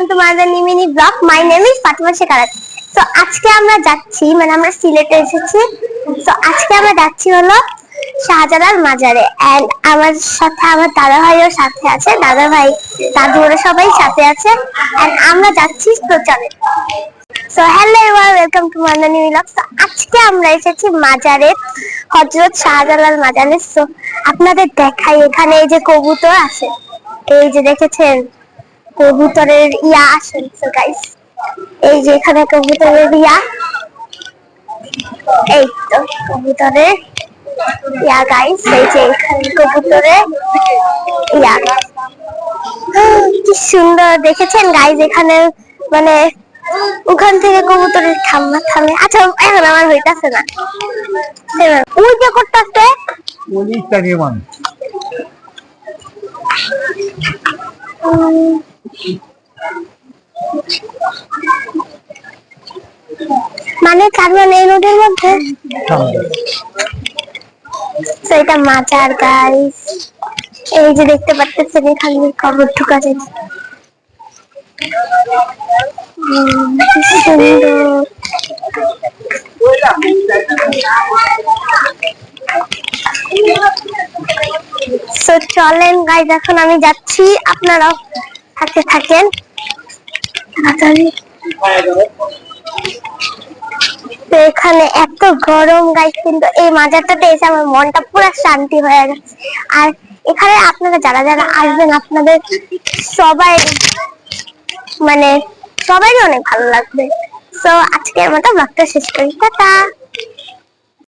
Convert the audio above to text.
Welcome to mother Nimini blog my name is Fatima Shekharat তো আজকে আমরা যাচ্ছি মানে আমরা সিলেটে এসেছি। তো আজকে আমরা যাচ্ছি হলো শাহজালাল মাজারে। এন্ড আমার সাথে, আমার দাদা ভাইও সাথে আছে। দাদা ভাই, দাদু ওরা সবাই সাথে আছে। এন্ড আমরা যাচ্ছি চলে so hello everyone welcome to mother Nimi blog তো আজকে আমরা এসেছি মাজারে হযরত শাহজালাল মাজারে। সো আপনাদের দেখাই এখানে এই যে কবুতর আছে। এই যে দেখেছেন? কবুতরের ইয়া আসেন সো গাইস এই যে এখানে কবুতরের ইয়া। এই তো কবুতরের ইয়া গাইস এই যে এখানে কবুতরের ইয়া। কি সুন্দর দেখেছেন গাইস এখানে? মানে ওখান থেকে কবুতরের খাম্মা থামে। আচ্ছা এখন আমার হইতাছে না। ওই যে করতেছে। টাকে মানুষ মানে তার মানে এই রোডের মধ্যে? তো এটা মাচার গাইস এই যে দেখতে পাচ্ছেন এখানে কবর ঢুকা চলেন গাইজ এখন আমি যাচ্ছি আপনারাও। সাথে থাকেন। এখানে এত গরম গাইজ কিন্তু এই মাজারটাতে এসে আমার মনটা পুরো শান্তি হয়ে গেছে। আর এখানে আপনারা যারা যারা আসবেন, আপনাদের সবাই মানে সবাই অনেক ভালো লাগবে। তো আজকের মতো ব্লগটা শেষ করি। টাটা!